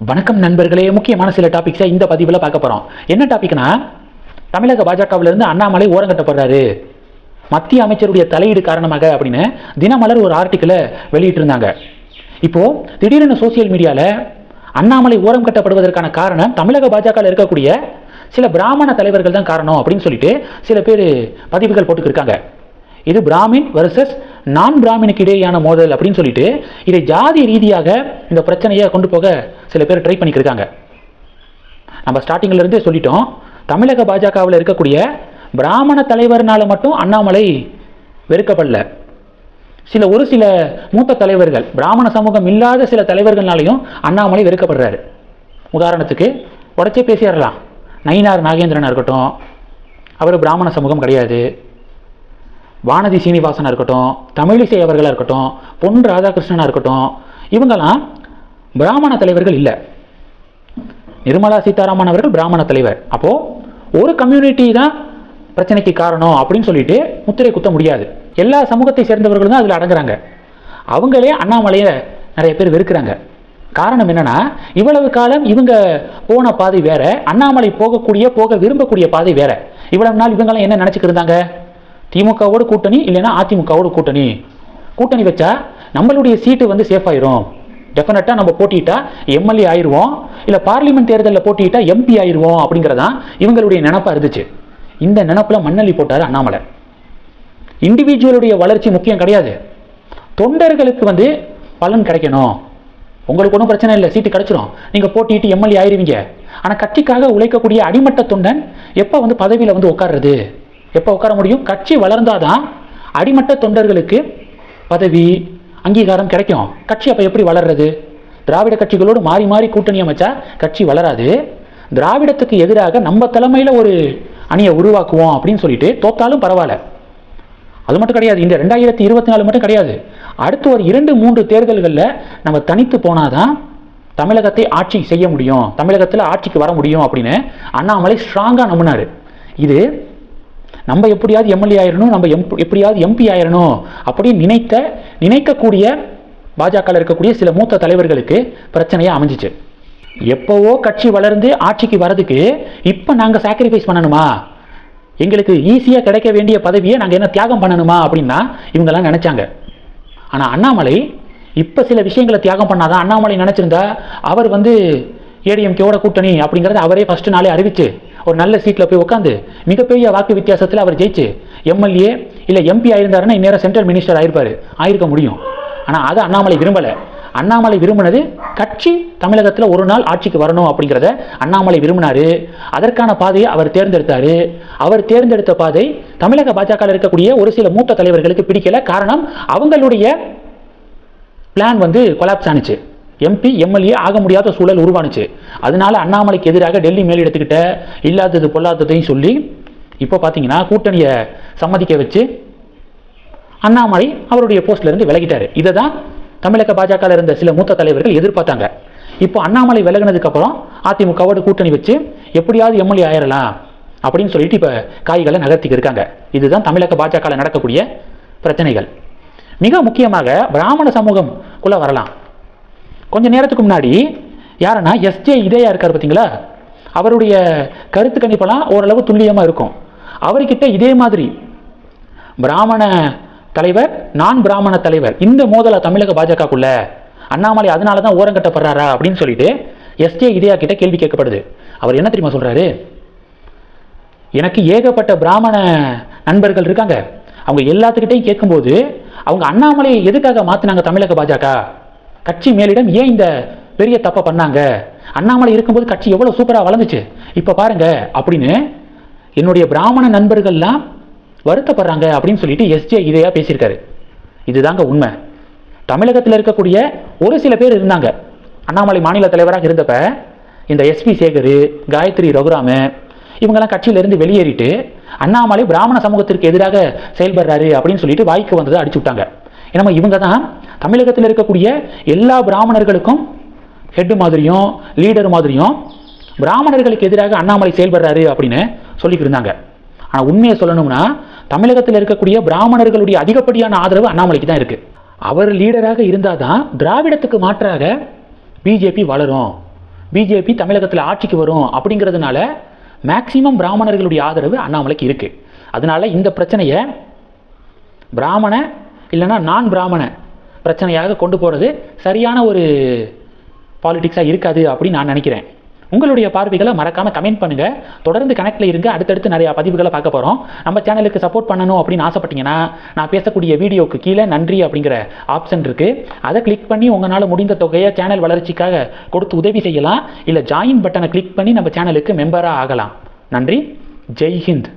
வணக்கம் நண்பர்களே முக்கியமான சில டாபிக்ஸை இந்த பதிவில் பார்க்க போகிறோம் என்ன டாபிக்னா தமிழக பாஜகவிலிருந்து அண்ணாமலை ஓரங்கட்டப்படுறாரு மத்திய அமைச்சருடைய தலையீடு காரணமாக அப்படின்னு தினமலர் ஒரு ஆர்டிக்கலை வெளியிட்டிருந்தாங்க. இப்போது திடீரென சோசியல் மீடியாவில் அண்ணாமலை ஓரம் கட்டப்படுவதற்கான காரணம் தமிழக பாஜகவில் இருக்கக்கூடிய சில பிராமண தலைவர்கள் தான் காரணம் அப்படின்னு சொல்லிட்டு சில பேர் பதிவுகள் போட்டுக்கிருக்காங்க. இது பிராமின் வர்சஸ் நான் பிராமினுக்கு இடையேயான மோதல் அப்படின்னு சொல்லிட்டு இதை ஜாதி ரீதியாக இந்த பிரச்சனையை கொண்டு போக சில பேர் ட்ரை பண்ணிக்கிருக்காங்க. நம்ம ஸ்டார்டிங்ல இருந்தே சொல்லிட்டோம். தமிழக பாஜகவில் இருக்கக்கூடிய பிராமண தலைவர்னால மட்டும் அண்ணாமலை வெறுக்கப்படல. சில ஒரு சில மூத்த தலைவர்கள் பிராமண சமூகம் இல்லாத சில தலைவர்கள்னாலையும் அண்ணாமலை வெறுக்கப்படுறாரு. உதாரணத்துக்கு உடச்சே பேசிடலாம் நயினார் நாகேந்திரனாக இருக்கட்டும் அவர் பிராமண சமூகம் கிடையாது. வானதி சீனிவாசனாக இருக்கட்டும் தமிழிசை அவர்களாக இருக்கட்டும் பொன் ராதாகிருஷ்ணனாக இருக்கட்டும் இவங்கெல்லாம் பிராமண தலைவர்கள் இல்லை. நிர்மலா சீதாராமன் அவர்கள் பிராமண தலைவர். அப்போது ஒரு கம்யூனிட்டி தான் பிரச்சனைக்கு காரணம் அப்படின்னு சொல்லிட்டு முத்திரை குத்த முடியாது. எல்லா சமூகத்தை சேர்ந்தவர்களும் தான் அதில் அடங்குறாங்க. அவங்களே அண்ணாமலையை நிறைய பேர் வெறுக்கிறாங்க. காரணம் என்னன்னா இவ்வளவு காலம் இவங்க போன பாதை வேற அண்ணாமலை போகக்கூடிய போக விரும்பக்கூடிய பாதை வேற. இவ்வளவு நாள் இவங்கெல்லாம் என்ன நினைச்சுக்கிட்டு இருந்தாங்க? திமுகவோடு கூட்டணி இல்லைன்னா அதிமுகவோடு கூட்டணி. கூட்டணி வச்சா நம்மளுடைய சீட்டு வந்து சேஃப் ஆயிரும். டெஃபினட்டாக நம்ம போட்டிட்டா எம்எல்ஏ ஆயிடுவோம் இல்லை பார்லிமெண்ட் தேர்தலில் போட்டிட்டா எம்பி ஆயிடுவோம் அப்படிங்கிறதான் இவங்களுடைய நினப்பாக இருந்துச்சு. இந்த நினப்பில் மண்ணள்ளி போட்டார் அண்ணாமலை. இண்டிவிஜுவலுடைய வளர்ச்சி முக்கியம் கிடையாது. தொண்டர்களுக்கு வந்து பலன் கிடைக்கணும். உங்களுக்கு ஒன்றும் பிரச்சனை இல்லை சீட்டு கிடைச்சிரும். நீங்கள் போட்டிட்டு எம்எல்ஏ ஆயிருவீங்க. ஆனால் கட்சிக்காக உழைக்கக்கூடிய அடிமட்ட தொண்டன் எப்போ வந்து பதவியில் வந்து உட்கார்றது? எப்போ உட்கார முடியும்? கட்சி வளர்ந்தாதான் அடிமட்ட தொண்டர்களுக்கு பதவி அங்கீகாரம் கிடைக்கும். கட்சி அப்போ எப்படி வளர்றது? திராவிட கட்சிகளோடு மாறி மாறி கூட்டணி அமைச்சா கட்சி வளராது. திராவிடத்துக்கு எதிராக நம்ம தலைமையில் ஒரு அணியை உருவாக்குவோம் அப்படின்னு சொல்லிட்டு தோத்தாலும் பரவாயில்ல. அது மட்டும் கிடையாது. இந்த ரெண்டாயிரத்தி இருபத்தி நாலு மட்டும் கிடையாது. அடுத்து ஒரு இரண்டு மூன்று தேர்தல்களில் நம்ம தனித்து போனாதான் தமிழகத்தை ஆட்சி செய்ய முடியும். தமிழகத்தில் ஆட்சிக்கு வர முடியும் அப்படின்னு அண்ணாமலை ஸ்ட்ராங்காக நம்பினார். இது நம்ம எப்படியாவது எம்எல்ஏ ஆயிடணும் நம்ம எம் எப்படியாவது எம்பி ஆயிரணும் அப்படின்னு நினைத்த நினைக்கக்கூடிய பாஜகவில் இருக்கக்கூடிய சில மூத்த தலைவர்களுக்கு பிரச்சனையாக அமைஞ்சிச்சு. எப்போவோ கட்சி வளர்ந்து ஆட்சிக்கு வரதுக்கு இப்போ நாங்கள் சாக்ரிஃபைஸ் பண்ணணுமா? எங்களுக்கு ஈஸியாக கிடைக்க வேண்டிய பதவியை நாங்கள் என்ன தியாகம் பண்ணணுமா அப்படின்னா இவங்கெல்லாம் நினச்சாங்க. ஆனால் அண்ணாமலை இப்போ சில விஷயங்களை தியாகம் பண்ணாதான் அண்ணாமலை நினச்சிருந்தா அவர் வந்து ஏடிஎம்கேவோட கூட்டணி அப்படிங்கிறத அவரே ஃபஸ்ட்டு நாளே அறிவிச்சு. ஒரு நல்ல சீட்டில் போய் உட்காந்து மிகப்பெரிய வாக்கு வித்தியாசத்தில் அவர் ஜெயிச்சு எம்எல்ஏ இல்லை எம்பி ஆயிருந்தாருன்னா இந்நேரம் சென்ட்ரல் மினிஸ்டர் ஆயிருப்பாரு. ஆயிருக்க முடியும். ஆனால் அதை அண்ணாமலை விரும்பலை. அண்ணாமலை விரும்பினது கட்சி தமிழகத்தில் ஒரு நாள் ஆட்சிக்கு வரணும் அப்படிங்கிறத அண்ணாமலை விரும்பினார். அதற்கான பாதையை அவர் தேர்ந்தெடுத்தார். அவர் தேர்ந்தெடுத்த பாதை தமிழக பாஜக இருக்கக்கூடிய ஒரு சில மூத்த தலைவர்களுக்கு பிடிக்கல. காரணம் அவங்களுடைய பிளான் வந்து கொலாப்ஸ் ஆனிச்சு. எம்பி எம்எல்ஏ ஆக முடியாத சூழல் உருவானுச்சு. அதனால அண்ணாமலைக்கு எதிராக டெல்லி மேலிடத்துக்கிட்ட இல்லாதது பொல்லாததையும் சொல்லி இப்போ பார்த்தீங்கன்னா கூட்டணியை சம்மதிக்க வச்சு அண்ணாமலை அவருடைய போஸ்ட்லேருந்து விலகிட்டார். இதை தான் தமிழக பாஜகவில் இருந்த சில மூத்த தலைவர்கள் எதிர்பார்த்தாங்க. இப்போ அண்ணாமலை விலகினதுக்கப்புறம் அதிமுகவோட கூட்டணி வச்சு எப்படியாவது எம்எல்ஏ ஆயிரலாம் அப்படின்னு சொல்லிட்டு இப்போ காய்களை நகர்த்திக்கு இருக்காங்க. இதுதான் தமிழக பாஜகவில் நடக்கக்கூடிய பிரச்சனைகள். மிக முக்கியமாக பிராமண சமூகம் குள்ளே வரலாம். கொஞ்சம் நேரத்துக்கு முன்னாடி யாருன்னா எஸ்ஜே இதயா இருக்கார் பார்த்தீங்களா? அவருடைய கருத்து கணிப்பெல்லாம் ஓரளவு துல்லியமாக இருக்கும். அவர்கிட்ட இதே மாதிரி பிராமண தலைவர் நான் பிராமண தலைவர் இந்த மோதலை தமிழக பாஜகக்குள்ள? அண்ணாமலை அதனால தான் ஓரங்கட்டப்படுறாரா அப்படின்னு சொல்லிட்டு எஸ்ஜே இதயா கிட்ட கேள்வி கேட்கப்படுது. அவர் என்ன தெரியுமா சொல்கிறாரு எனக்கு ஏகப்பட்ட பிராமண நண்பர்கள் இருக்காங்க. அவங்க எல்லாத்துக்கிட்டையும் கேட்கும்போது அவங்க அண்ணாமலையை எதுக்காக மாற்றினாங்க தமிழக பாஜக? கட்சி மேலிடம் ஏன் இந்த பெரிய தப்பை பண்ணாங்க? அண்ணாமலை இருக்கும்போது கட்சி எவ்வளோ சூப்பராக வளர்ந்துச்சு. இப்போ பாருங்க அப்படின்னு என்னுடைய பிராமண நண்பர்கள்லாம் வருத்தப்படுறாங்க அப்படின்னு சொல்லிட்டு எஸ்ஜே இதையா பேசியிருக்காரு. இதுதாங்க உண்மை. தமிழகத்தில் இருக்கக்கூடிய ஒரு சில பேர் இருந்தாங்க. அண்ணாமலை மாநில தலைவராக இருந்தப்ப இந்த எஸ்பி சேகர் காயத்ரி ரகுராமு இவங்கெல்லாம் கட்சியிலிருந்து வெளியேறிட்டு அண்ணாமலை பிராமண சமூகத்திற்கு எதிராக செயல்படுறாரு அப்படின்னு சொல்லிட்டு வாய்க்கு வந்ததை அடிச்சு விட்டாங்க. ஏன்னா இவங்க தான் தமிழகத்தில் இருக்கக்கூடிய எல்லா பிராமணர்களுக்கும் ஹெட் மாதிரியும் லீடர் மாதிரியும் பிராமணர்களுக்கு எதிராக அண்ணாமலை செயல்படுறாரு அப்படின்னு சொல்லிக்கிட்டு இருந்தாங்க. ஆனால் உண்மையை சொல்லணும்னா தமிழகத்தில் இருக்கக்கூடிய பிராமணர்களுடைய அதிகப்படியான ஆதரவு அண்ணாமலைக்கு தான் இருக்குது அவர் லீடராக இருந்தால் தான் திராவிடத்துக்கு மாற்றாக பிஜேபி வளரும். பிஜேபி தமிழகத்தில் ஆட்சிக்கு வரும் அப்படிங்கிறதுனால மேக்சிமம் பிராமணர்களுடைய ஆதரவு அண்ணாமலைக்கு இருக்குது அதனால் இந்த பிரச்சனையை பிராமண இல்லைன்னா நான் பிராமண பிரச்சனையாக கொண்டு போகிறது சரியான ஒரு பாலிட்டிக்ஸாக இருக்காது அப்படின்னு நான் நினைக்கிறேன். உங்களுடைய பார்வைகளை மறக்காமல் கமெண்ட் பண்ணுங்கள் தொடர்ந்து கனெக்டில் இருங்க. அடுத்தடுத்து நிறையா பதிவுகளை பார்க்க போகிறோம் நம்ம சேனலுக்கு சப்போர்ட் பண்ணணும் அப்படின்னு ஆசைப்பட்டீங்கன்னா நான் பேசக்கூடிய வீடியோக்கு கீழே நன்றி அப்படிங்கிற ஆப்ஷன் இருக்குது அதை கிளிக் பண்ணி உங்களால் முடிந்த தொகையை சேனல் வளர்ச்சிக்காக கொடுத்து உதவி செய்யலாம். இல்லை ஜாயின் பட்டனை கிளிக் பண்ணி நம்ம சேனலுக்கு மெம்பராக ஆகலாம். நன்றி. ஜெய் ஹிந்த்.